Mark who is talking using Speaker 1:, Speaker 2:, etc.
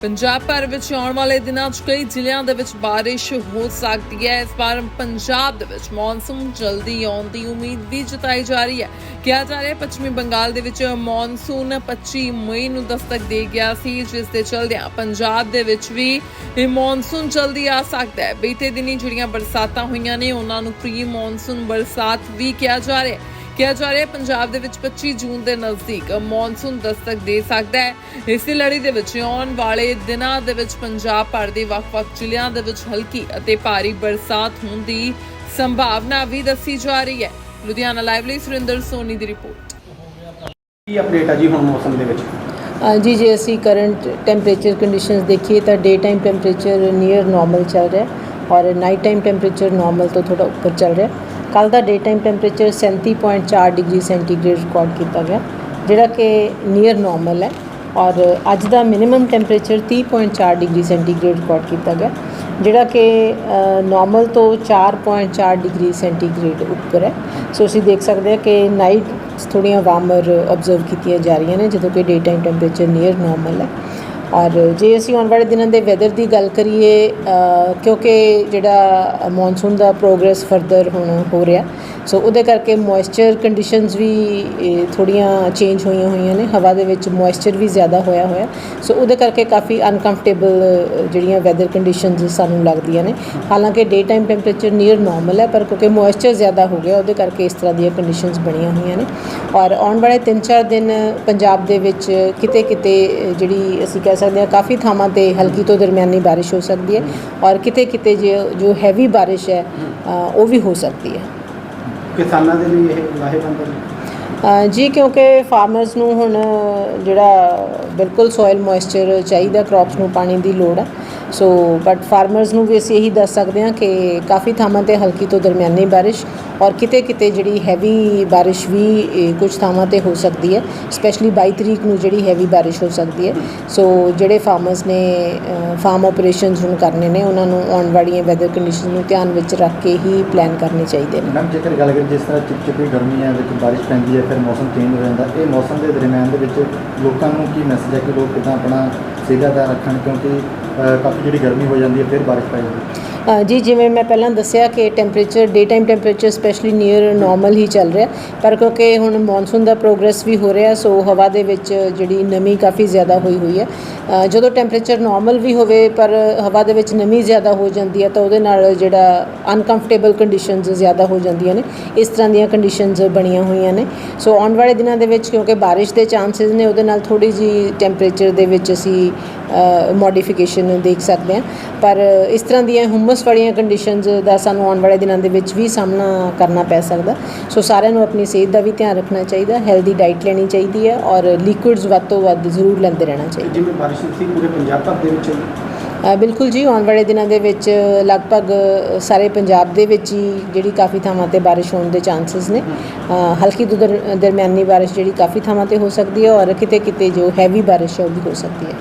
Speaker 1: ਪੰਜਾਬ ਭਰ ਵਿੱਚ ਆਉਣ ਵਾਲੇ ਦਿਨਾਂ 'ਚ ਕਈ ਜ਼ਿਲ੍ਹਿਆਂ ਦੇ ਵਿੱਚ ਬਾਰਿਸ਼ ਹੋ ਸਕਦੀ ਹੈ। ਇਸ ਵਾਰ ਪੰਜਾਬ ਦੇ ਵਿੱਚ ਮੌਨਸੂਨ ਜਲਦੀ ਆਉਣ ਦੀ ਉਮੀਦ ਵੀ ਜਤਾਈ ਜਾ ਰਹੀ ਹੈ। ਕਿਹਾ ਜਾ ਰਿਹਾ ਪੱਛਮੀ ਬੰਗਾਲ ਦੇ ਵਿੱਚ ਮੌਨਸੂਨ 25 ਮਈ ਨੂੰ ਦਸਤਕ ਦੇ ਗਿਆ ਸੀ, ਜਿਸ ਦੇ ਚਲਦਿਆਂ ਪੰਜਾਬ ਦੇ ਵਿੱਚ ਵੀ ਇਹ ਮੌਨਸੂਨ ਜਲਦੀ ਆ ਸਕਦਾ ਹੈ। ਬੀਤੇ ਦਿਨੀ ਜਿਹੜੀਆਂ ਬਰਸਾਤਾਂ ਹੋਈਆਂ ਨੇ, ਉਹਨਾਂ ਨੂੰ ਪ੍ਰੀ ਮੌਨਸੂਨ ਬਰਸਾਤ ਵੀ ਕਿਹਾ ਜਾ ਰਿਹਾ ਹੈ। ਕਿਹਾ ਜਾ ਰਿਹਾ ਹੈ ਪੰਜਾਬ ਦੇ ਵਿੱਚ 25 ਜੂਨ ਦੇ ਨਜ਼ਦੀਕ ਮੌਨਸੂਨ ਦਸਤਕ ਦੇ ਸਕਦਾ ਹੈ। ਇਸੇ ਲੜੀ ਦੇ ਵਿੱਚ ਆਉਣ ਵਾਲੇ ਦਿਨਾਂ ਦੇ ਵਿੱਚ ਪੰਜਾਬ ਭਰ ਦੇ ਵੱਖ-ਵੱਖ ਜ਼ਿਲ੍ਹਿਆਂ ਦੇ ਵਿੱਚ ਹਲਕੀ ਅਤੇ ਭਾਰੀ ਬਰਸਾਤ ਹੋਣ ਦੀ ਸੰਭਾਵਨਾ ਵੀ ਦੱਸੀ ਜਾ ਰਹੀ ਹੈ। ਲੁਧਿਆਣਾ ਲਾਈਵ ਲਈ ਸੁਰਿੰਦਰ ਸੋਨੀ ਦੀ ਰਿਪੋਰਟ।
Speaker 2: ਕੀ ਅਪਡੇਟ ਆ ਜੀ ਹੁਣ ਮੌਸਮ ਦੇ ਵਿੱਚ?
Speaker 3: ਜੀ ਜੇ ਅਸੀਂ ਕਰੰਟ ਟੈਂਪਰੇਚਰ ਕੰਡੀਸ਼ਨਸ ਦੇਖੀਏ ਤਾਂ day time temperature near normal ਚੱਲ ਰਿਹਾ ਹੈ ਔਰ ਨਾਈਟ ਟਾਈਮ ਟੈਂਪਰੇਚਰ ਨਾਰਮਲ ਤੋਂ ਥੋੜਾ ਉੱਪਰ ਚੱਲ ਰਿਹਾ ਕੱਲ ਦਾ day time temperature 37.4 degree centigrade record ਕੀਤਾ ਗਿਆ, ਜਿਹੜਾ ਕਿ ਨੀਅਰ ਨਾਰਮਲ ਹੈ ਔਰ ਅੱਜ ਦਾ minimum temperature 30.4 degree centigrade record ਕੀਤਾ ਗਿਆ, ਜਿਹੜਾ ਕਿ ਨਾਰਮਲ ਤੋਂ 4.4 ਡਿਗਰੀ ਸੈਂਟੀਗ੍ਰੇਡ ਉੱਪਰ ਹੈ। ਸੋ ਅਸੀਂ ਦੇਖ ਸਕਦੇ ਹਾਂ ਕਿ ਨਾਈਟ ਥੋੜ੍ਹੀਆਂ ਵਾਰਮਰ ਆਬਜ਼ਰਵ ਕੀਤੀਆਂ ਜਾ ਰਹੀਆਂ ਨੇ, ਜਦੋਂ ਕਿ day time temperature near normal ਹੈ। ਔਰ ਜੇ ਅਸੀਂ ਆਉਣ ਵਾਲੇ ਦਿਨਾਂ ਦੇ ਵੈਦਰ ਦੀ ਗੱਲ ਕਰੀਏ ਕਿਉਂਕਿ ਜਿਹੜਾ ਮੌਨਸੂਨ ਦਾ ਪ੍ਰੋਗਰੈਸ ਫਰਦਰ ਹੁਣ ਹੋ ਰਿਹਾ ਸੋ ਉਹਦੇ ਕਰਕੇ ਮੋਇਸਚਰ ਕੰਡੀਸ਼ਨਸ ਵੀ ਇਹ, ਥੋੜ੍ਹੀਆਂ ਚੇਂਜ ਹੋਈਆਂ ਹੋਈਆਂ ਨੇ। ਹਵਾ ਦੇ ਵਿੱਚ ਮੋਇਸਚਰ ਵੀ ਜ਼ਿਆਦਾ ਹੋਇਆ ਹੋਇਆ। ਸੋ ਉਹਦੇ ਕਰਕੇ ਕਾਫੀ ਅਨਕੰਫਰਟੇਬਲ ਜਿਹੜੀਆਂ ਵੈਦਰ ਕੰਡੀਸ਼ਨਸ ਸਾਨੂੰ ਲੱਗਦੀਆਂ ਨੇ। ਹਾਲਾਂਕਿ day time temperature near normal ਹੈ ਪਰ ਕਿਉਂਕਿ ਮੋਇਸਚਰ ਜ਼ਿਆਦਾ ਹੋ ਗਿਆ ਉਹਦੇ ਕਰਕੇ ਇਸ ਤਰ੍ਹਾਂ ਦੀਆਂ ਕੰਡੀਸ਼ਨਸ ਬਣੀਆਂ ਹੋਈਆਂ ਨੇ। ਔਰ ਆਉਣ ਵਾਲੇ 3-4 ਦਿਨ ਪੰਜਾਬ ਦੇ ਵਿੱਚ ਕਿਤੇ ਕਿਤੇ ਜਿਹੜੀ ਅਸੀਂ ਕਹਿ ਸਕਦੇ ਹਾਂ ਕਾਫੀ ਥਾਵਾਂ ਤੇ ਹਲਕੀ ਤੋਂ ਦਰਮਿਆਨੀ ਬਾਰਿਸ਼ ਹੋ ਸਕਦੀ ਹੈ। ਔਰ ਕਿਤੇ ਕਿਤੇ ਜੋ ਜੋ ਹੈਵੀ ਬਾਰਿਸ਼ ਹੈ ਉਹ ਵੀ ਹੋ ਸਕਦੀ ਹੈ।
Speaker 2: ਕਿਸਾਨਾਂ ਦੇ ਲਈ ਇਹ ਲਾਹੇਵੰਦ ਹੈ
Speaker 3: ਜੀ, ਕਿਉਂਕਿ ਫਾਰਮਰਸ ਨੂੰ ਹੁਣ ਜਿਹੜਾ ਬਿਲਕੁਲ ਸੋਇਲ ਮੋਇਸਚਰ ਚਾਹੀਦਾ ਕ੍ਰੌਪਸ ਨੂੰ ਪਾਣੀ ਦੀ ਲੋੜ ਹੈ। ਸੋ ਬਟ ਫਾਰਮਰਸ ਨੂੰ ਵੀ ਅਸੀਂ ਇਹੀ ਦੱਸ ਸਕਦੇ ਹਾਂ ਕਿ ਕਾਫੀ ਥਾਵਾਂ ਤੇ ਹਲਕੀ ਤੋਂ ਦਰਮਿਆਨੀ ਬਾਰਿਸ਼ ਔਰ ਕਿਤੇ ਕਿਤੇ ਜਿਹੜੀ ਹੈਵੀ ਬਾਰਿਸ਼ ਵੀ ਇਹ, ਕੁਝ ਥਾਵਾਂ ਤੇ ਹੋ ਸਕਦੀ ਹੈ ਸਪੈਸ਼ਲੀ 22 ਤਰੀਕ ਨੂੰ ਜਿਹੜੀ ਹੈਵੀ ਬਾਰਿਸ਼ ਹੋ ਸਕਦੀ ਹੈ। ਸੋ ਜਿਹੜੇ ਫਾਰਮਰਸ ਨੇ ਫਾਰਮ ਆਪਰੇਸ਼ਨਸ ਹੁਣ ਕਰਨੇ ਨੇ ਉਹਨਾਂ ਨੂੰ ਆਉਣ ਵਾਲੀਆਂ ਵੈਦਰ ਕੰਡੀਸ਼ਨ ਨੂੰ ਧਿਆਨ ਵਿੱਚ ਰੱਖ ਕੇ ਹੀ ਪਲਾਨ ਕਰਨੇ ਚਾਹੀਦੇ ਨੇ।
Speaker 4: ਮੈਮ ਜੇਕਰ ਗੱਲ ਕਰੀਏ ਜਿਸ ਤਰ੍ਹਾਂ ਚਿਪਚਿਪੀ ਗਰਮੀ ਹੈ ਵਿੱਚ ਬਾਰਿਸ਼ ਪੈਂਦੀ ਹੈ ਫਿਰ ਮੌਸਮ ਚੇਂਜ ਹੋ ਜਾਂਦਾ ਇਹ ਮੌਸਮ ਦੇ ਦਰਮਿਆਨ ਦੇ ਵਿੱਚ ਲੋਕਾਂ ਨੂੰ ਕੀ ਮੈਸੇਜ ਹੈ ਕਿ ਲੋਕ ਕਿੱਦਾਂ ਆਪਣਾ ਸਿਹਤ ਦਾ ਰੱਖਣ? ਕਿਉਂਕਿ ਕਾਫੀ ਜਿਹੜੀ ਗਰਮੀ ਹੋ ਜਾਂਦੀ ਹੈ, ਫਿਰ ਬਾਰਿਸ਼ ਪੈ ਜਾਂਦੀ ਹੈ।
Speaker 3: ਜੀ, ਜਿਵੇਂ ਮੈਂ ਪਹਿਲਾਂ ਦੱਸਿਆ ਕਿ temperature day time temperature specially near normal ਹੀ ਚੱਲ ਰਿਹਾ। ਪਰ ਕਿਉਂਕਿ ਹੁਣ ਮੌਨਸੂਨ ਦਾ ਪ੍ਰੋਗਰੈਸ ਵੀ ਹੋ ਰਿਹਾ ਸੋ ਹਵਾ ਦੇ ਵਿੱਚ ਜਿਹੜੀ ਨਮੀ ਕਾਫੀ ਜ਼ਿਆਦਾ ਹੋਈ ਹੋਈ ਹੈ। ਜਦੋਂ ਟੈਂਪਰੇਚਰ ਨਾਰਮਲ ਵੀ ਹੋਵੇ, ਪਰ ਹਵਾ ਦੇ ਵਿੱਚ ਨਮੀ ਜ਼ਿਆਦਾ ਹੋ ਜਾਂਦੀ ਹੈ, ਤਾਂ ਉਹਦੇ ਨਾਲ ਜਿਹੜਾ ਅਨਕੰਫਰਟੇਬਲ ਕੰਡੀਸ਼ਨਸ ਜ਼ਿਆਦਾ ਹੋ ਜਾਂਦੀਆਂ ਨੇ। ਇਸ ਤਰ੍ਹਾਂ ਦੀਆਂ ਕੰਡੀਸ਼ਨਸ ਬਣੀਆਂ ਹੋਈਆਂ ਨੇ। ਸੋ ਆਉਣ ਵਾਲੇ ਦਿਨਾਂ ਦੇ ਵਿੱਚ ਕਿਉਂਕਿ ਬਾਰਿਸ਼ ਦੇ ਚਾਂਸਸ ਨੇ, ਉਹਦੇ ਨਾਲ ਥੋੜੀ ਜੀ ਟੈਂਪਰੇਚਰ ਦੇ ਵਿੱਚ ਅਸੀਂ ਮੋਡੀਫਿਕੇਸ਼ਨ ਦੇਖ ਸਕਦੇ ਹਾਂ। ਪਰ ਇਸ ਤਰ੍ਹਾਂ ਦੀਆਂ ਹੁਮਸ ਵਾਲੀਆਂ ਕੰਡੀਸ਼ਨਸ ਦਾ ਸਾਨੂੰ ਆਉਣ ਵਾਲੇ ਦਿਨਾਂ ਦੇ ਵਿੱਚ ਵੀ ਸਾਹਮਣਾ ਕਰਨਾ ਪੈ ਸਕਦਾ। ਸੋ ਸਾਰਿਆਂ ਨੂੰ ਆਪਣੀ ਸਿਹਤ ਦਾ ਵੀ ਧਿਆਨ ਰੱਖਣਾ ਚਾਹੀਦਾ ਹੈਲਦੀ ਡਾਈਟ ਲੈਣੀ ਚਾਹੀਦੀ ਹੈ ਔਰ ਲਿਕੁਇਡਸ ਵੱਧ ਤੋਂ ਵੱਧ ਜ਼ਰੂਰ ਲੈਂਦੇ ਰਹਿਣਾ ਚਾਹੀਦਾ।
Speaker 2: ਜਿਵੇਂ ਬਾਰਿਸ਼ ਸੀ ਪੂਰੇ ਪੰਜਾਬ ਭਰ ਦੇ ਵਿੱਚ
Speaker 3: ਬਿਲਕੁਲ ਜੀ ਆਉਣ ਵਾਲੇ ਦਿਨਾਂ ਦੇ ਵਿੱਚ ਲਗਭਗ ਸਾਰੇ ਪੰਜਾਬ ਦੇ ਵਿੱਚ ਹੀ ਜਿਹੜੀ ਕਾਫੀ ਥਾਵਾਂ ਤੇ ਬਾਰਿਸ਼ ਹੋਣ ਦੇ ਚਾਂਸਸ ਨੇ। ਹਲਕੀ ਤੋਂ ਦਰ- ਦਰਮਿਆਨੀ ਬਾਰਿਸ਼ ਜਿਹੜੀ ਕਾਫੀ ਥਾਵਾਂ ਤੇ ਹੋ ਸਕਦੀ ਹੈ ਔਰ ਕਿਤੇ ਕਿਤੇ ਜੋ ਹੈਵੀ ਬਾਰਿਸ਼ ਹੈ ਉਹ ਵੀ ਹੋ ਸਕਦੀ ਹੈ।